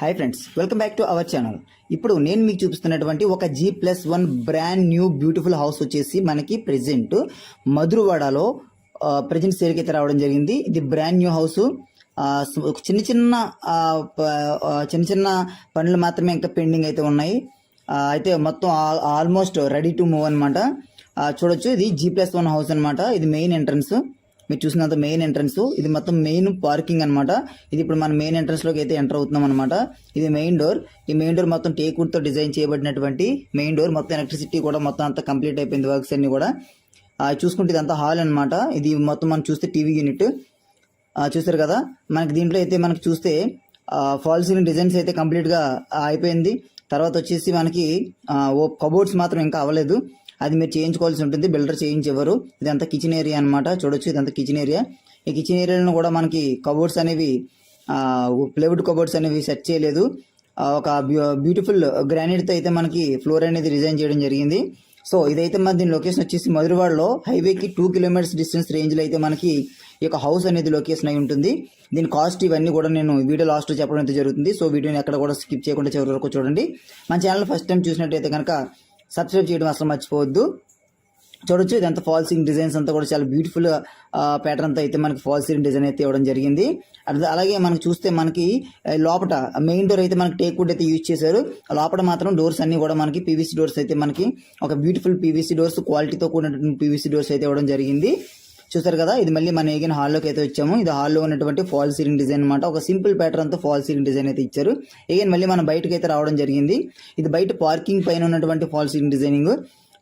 Hi friends welcome back to our channel ఇప్పుడు నేను మీకు చూపిస్తున్నటువంటి ఒక G plus one brand new beautiful house వచ్చేసి మనకి ప్రజెంట్ మధురవాడలో ప్రజెంట్ సేల్కి అయితే రావడం జరిగింది. ఇది బ్రాండ్ న్యూ హౌస్ చిన్న చిన్న చిన్న చిన్న పనులు మాత్రమే ఇంకా పెండింగ్ అయితే ఉన్నాయి. అయితే మొత్తం ఆల్మోస్ట్ రెడీ టు మూవ్ అనమాట చూడొచ్చు ఇది జీ ప్లస్ వన్ హౌస్ అనమాట ఇది మెయిన్ ఎంట్రన్స్ మీరు చూసినంత మెయిన్ ఎంట్రన్స్ ఇది మొత్తం మెయిన్ పార్కింగ్ అనమాట ఇది ఇప్పుడు మన మెయిన్ ఎంట్రన్స్లోకి అయితే ఎంటర్ అవుతున్నాం అనమాట ఇది మెయిన్ డోర్ ఈ మెయిన్ డోర్ మొత్తం టేక్తో డిజైన్ చేయబడినటువంటి మెయిన్ డోర్ మొత్తం ఎలక్ట్రిసిటీ కూడా మొత్తం అంతా కంప్లీట్ అయిపోయింది వర్క్స్ అన్ని కూడా. చూసుకుంటే ఇదంతా హాల్ అనమాట ఇది మొత్తం మనం చూస్తే టీవీ యూనిట్ చూసారు కదా? మనకి దీంట్లో అయితే మనకి చూస్తే ఫాల్ సీలింగ్ డిజైన్స్ అయితే కంప్లీట్గా అయిపోయింది. తర్వాత వచ్చేసి మనకి ఓ కబోర్డ్స్ మాత్రం ఇంకా అవ్వలేదు. అది మీరు చేయించుకోవాల్సి ఉంటుంది. బిల్డర్ చేయించేవారు. ఇదంతా కిచెన్ ఏరియా అనమాట చూడొచ్చు ఇదంతా కిచెన్ ఏరియా ఈ కిచెన్ ఏరియాలో కూడా మనకి కబోర్డ్స్ అనేవి ప్లేవుడ్ కబోర్డ్స్ అనేవి సెట్ చేయలేదు. ఒక బ్యూటిఫుల్ గ్రానైట్తో అయితే మనకి ఫ్లోర్ అనేది డిజైన్ చేయడం జరిగింది. సో ఇదైతే మన దీని లొకేషన్ వచ్చేసి మధురవాడలో హైవేకి టూ కిలోమీటర్స్ డిస్టెన్స్ రేంజ్లో అయితే మనకి ఈ యొక్క హౌస్ అనేది లొకేషన్ అయి ఉంటుంది. దీని కాస్ట్ ఇవన్నీ కూడా నేను వీడియో లాస్ట్లో చెప్పడం అయితే జరుగుతుంది. సో వీడియోని ఎక్కడ కూడా స్కిప్ చేయకుండా చివరి వరకు చూడండి. మన ఛానల్ ఫస్ట్ టైం చూసినట్టయితే కనుక సబ్స్క్రైబ్ చేయడం అసలు మర్చిపోవద్దు. చూడొచ్చు ఇదంతా ఫాల్ సీలింగ్ డిజైన్స్ అంతా కూడా చాలా బ్యూటిఫుల్ ప్యాటర్న్ అంతా అయితే మనకి ఫాల్ సీలింగ్ డిజైన్ అయితే ఇవ్వడం జరిగింది. అలాగే మనకు చూస్తే మనకి లోపల మెయిన్ డోర్ అయితే మనకి టేక్ వుడ్ అయితే యూజ్ చేశారు. లోపల మాత్రం డోర్స్ అన్ని కూడా మనకి పీవీసీ డోర్స్ అయితే మనకి ఒక బ్యూటిఫుల్ పీవీసీ డోర్స్ క్వాలిటీతో కూడినటువంటి పీవీసీ డోర్స్ అయితే ఇవ్వడం జరిగింది. చూసారు కదా? ఇది మళ్ళీ మన ఏగిన హాల్లోకి అయితే వచ్చాము. ఇది హాల్లో ఉన్నటువంటి ఫాల్ సీలింగ్ డిజైన్ అనమాట ఒక సింపుల్ ప్యాటర్న్తో ఫాల్ సీలింగ్ డిజైన్ అయితే ఇచ్చారు. ఏగైన్ మళ్ళీ మనం బయటకు అయితే రావడం జరిగింది. ఇది బయట పార్కింగ్ పైన ఉన్నటువంటి ఫాల్ సీలింగ్ డిజైనింగ్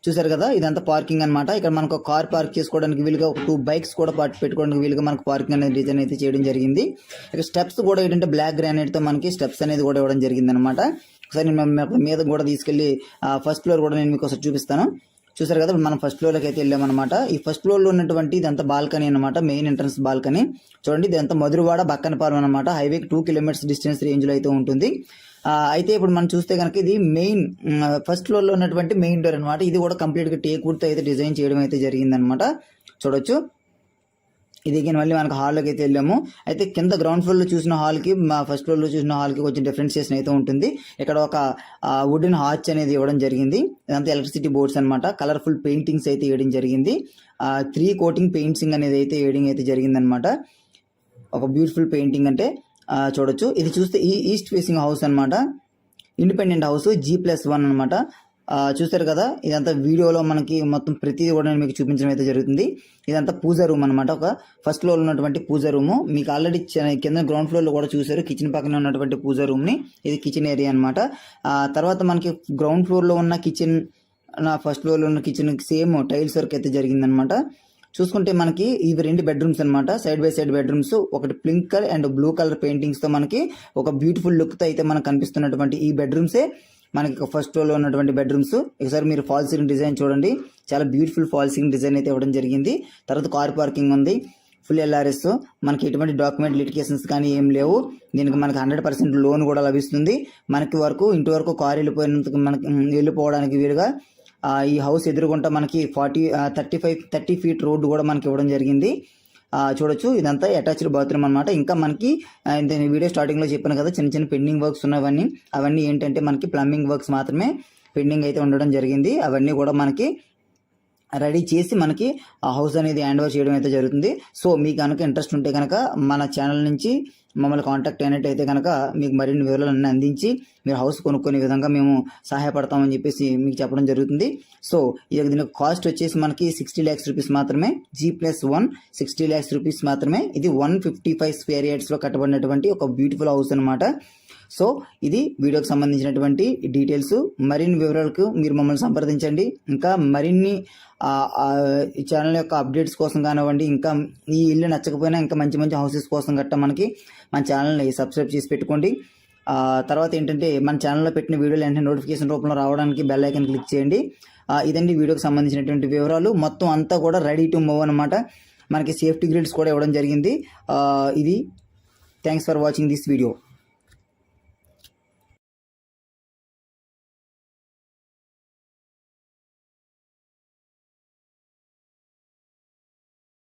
చూసారు కదా? ఇదంతా పార్కింగ్ అన్నమాట. ఇక్కడ మనకు ఒక కార్ పార్క్ చేసుకోవడానికి వీలుగా ఒక టూ బైక్స్ కూడా పార్ట్ పెట్టుకోవడానికి వీలుగా మనకు పార్కింగ్ అనేది డిజైన్ అయితే చేయడం జరిగింది. ఇక్కడ స్టెప్స్ కూడా ఏంటంటే బ్లాక్ గ్రానైట్తో మనకి స్టెప్స్ అనేది కూడా ఇవ్వడం జరిగింది అనమాట ఒకసారి నేను మీద కూడా తీసుకెళ్ళి ఫస్ట్ ఫ్లోర్ కూడా నేను మీకు ఒకసారి చూపిస్తాను. చూసారు కదా మనం ఫస్ట్ ఫ్లోర్లోకి అయితే వెళ్ళామన్నమాట. ఈ ఫస్ట్ ఫ్లోర్లో ఉన్నటువంటి ఇదంతా బాల్కనీ అన్నమాట మెయిన్ ఎంట్రన్స్ బాల్కనీ. చూడండి ఇదంతా మధురవాడ బక్కనపాలెం అనమాట హైవేకి టూ కిలోమీటర్స్ డిస్టెన్స్ రేంజ్లో అయితే ఉంటుంది. అయితే ఇప్పుడు మనం చూస్తే కనుక ఇది మెయిన్ ఫస్ట్ ఫ్లోర్లో ఉన్నటువంటి మెయిన్ డోర్ అనమాట ఇది కూడా కంప్లీట్గా టేక్ వుడ్తో అయితే డిజైన్ చేయడం అయితే జరిగింది అనమాట చూడొచ్చు. ఇది మళ్ళీ మనకు హాల్లోకి అయితే వెళ్ళాము. అయితే కింద గ్రౌండ్ ఫ్లోర్లో చూసిన హాల్కి మా ఫస్ట్ ఫ్లోర్లో చూసిన హాల్కి కొంచెం డిఫరెన్సియేషన్ అయితే ఉంటుంది. ఇక్కడ ఒక వుడెన్ హార్చ్ అనేది ఇవ్వడం జరిగింది. ఇదంతా ఎలక్ట్రిసిటీ బోర్డ్స్ అనమాట కలర్ఫుల్ పెయింటింగ్స్ అయితే వేయడం జరిగింది. త్రీ కోటింగ్ పెయింటింగ్ అనేది అయితే వేయడం అయితే జరిగిందనమాట ఒక బ్యూటిఫుల్ పెయింటింగ్ అంటే చూడొచ్చు. ఇది చూస్తే ఈ ఈస్ట్ ఫేసింగ్ హౌస్ అనమాట independent house G plus one అనమాట చూస్తారు కదా? ఇదంతా వీడియోలో మనకి మొత్తం ప్రతిదీ కూడా నేను మీకు చూపించడం అయితే జరుగుతుంది. ఇదంతా పూజ రూమ్ అనమాట ఒక ఫస్ట్ ఫ్లోర్ ఉన్నటువంటి పూజ రూమ్. మీకు ఆల్రెడీ కింద గ్రౌండ్ ఫ్లోర్లో కూడా చూశారు. కిచెన్ పక్కన ఉన్నటువంటి పూజ రూమ్ని ఇది కిచెన్ ఏరియా అనమాట తర్వాత మనకి గ్రౌండ్ ఫ్లోర్లో ఉన్న కిచెన్ నా ఫస్ట్ ఫ్లోర్లో ఉన్న కిచెన్ సేమ్ టైల్స్ వర్క్ అయితే జరిగిందనమాట చూసుకుంటే మనకి ఇవి రెండు బెడ్రూమ్స్ అన్నమాట. Side by side bedrooms. ఒకటి pink colour and blue colour పెయింటింగ్స్తో మనకి ఒక బ్యూటిఫుల్ లుక్తో అయితే మనకు కనిపిస్తున్నటువంటి ఈ బెడ్రూమ్సే. మనకి ఫస్ట్ ఫ్లోర్లో ఉన్నటువంటి బెడ్రూమ్స్ ఒకసారి మీరు ఫాల్ సీలింగ్ డిజైన్ చూడండి. చాలా బ్యూటిఫుల్ ఫాల్ సీలింగ్ డిజైన్ అయితే ఇవ్వడం జరిగింది. తర్వాత కార్ పార్కింగ్ ఉంది. ఫుల్ ఎల్ఆర్ఎస్ మనకి ఎటువంటి డాక్యుమెంట్ లిటికేషన్స్ కానీ ఏం లేవు. దీనికి మనకి హండ్రెడ్ పర్సెంట్ లోన్ కూడా లభిస్తుంది. మనకి వరకు ఇంటి వరకు కార్ వెళ్ళిపోయినందుకు మనకి వెళ్ళిపోవడానికి వీలుగా ఈ హౌస్ ఎదురుగుంట మనకి forty thirty five thirty feet road కూడా మనకి ఇవ్వడం జరిగింది. చూడొచ్చు. ఇదంతా అటాచ్డ్ బాత్రూమ్ అనమాట ఇంకా మనకి నేను వీడియో స్టార్టింగ్లో చెప్పాను కదా చిన్న చిన్న పెండింగ్ వర్క్స్ ఉన్నవన్నీ. అవన్నీ ఏంటంటే మనకి ప్లంబింగ్ వర్క్స్ మాత్రమే పెండింగ్ అయితే ఉండడం జరిగింది. అవన్నీ కూడా మనకి రెడీ చేసి మనకి ఆ హౌస్ అనేది హ్యాండ్ ఓవర్ చేయడం అయితే జరుగుతుంది. సో మీకు కనుక ఇంట్రెస్ట్ ఉంటే కనుక మన ఛానల్ నుంచి మమ్మల్ని కాంటాక్ట్ అయినట్టయితే కనుక మీకు మరిన్ని వివరాలన్నీ అందించి మీరు హౌస్ కొనుక్కునే విధంగా మేము సహాయపడతామని చెప్పేసి మీకు చెప్పడం జరుగుతుంది. సో ఇది దీని కాస్ట్ వచ్చేసి మనకి సిక్స్టీ ల్యాక్స్ రూపీస్ మాత్రమే G plus one sixty lakhs rupees మాత్రమే. ఇది వన్ ఫిఫ్టీ ఫైవ్ స్క్వేర్ యార్డ్స్లో కట్టబడినటువంటి ఒక బ్యూటిఫుల్ హౌస్ అనమాట సో ఇది వీడియోకి సంబంధించినటువంటి డీటెయిల్స్. మరిన్ని వివరాలకు మీరు మమ్మల్ని సంప్రదించండి. ఇంకా మరిన్ని ఈ ఛానల్ యొక్క అప్డేట్స్ కోసం కానివ్వండి ఇంకా ఈ ఇల్లు నచ్చకపోయినా ఇంకా మంచి మంచి హౌసెస్ కోసం గట్టా మనకి మన ఛానల్ని సబ్స్క్రైబ్ చేసి పెట్టుకోండి. తర్వాత ఏంటంటే మన ఛానల్లో పెట్టిన వీడియోలు వెంటనే నోటిఫికేషన్ రూపంలో రావడానికి బెల్ ఐకన్ క్లిక్ చేయండి. ఇదండి వీడియోకి సంబంధించినటువంటి వివరాలు. మొత్తం అంతా కూడా రెడీ టు మూవ్ అనమాట మనకి సేఫ్టీ గ్రిల్స్ కూడా ఇవ్వడం జరిగింది. ఇది. Thanks for watching this video.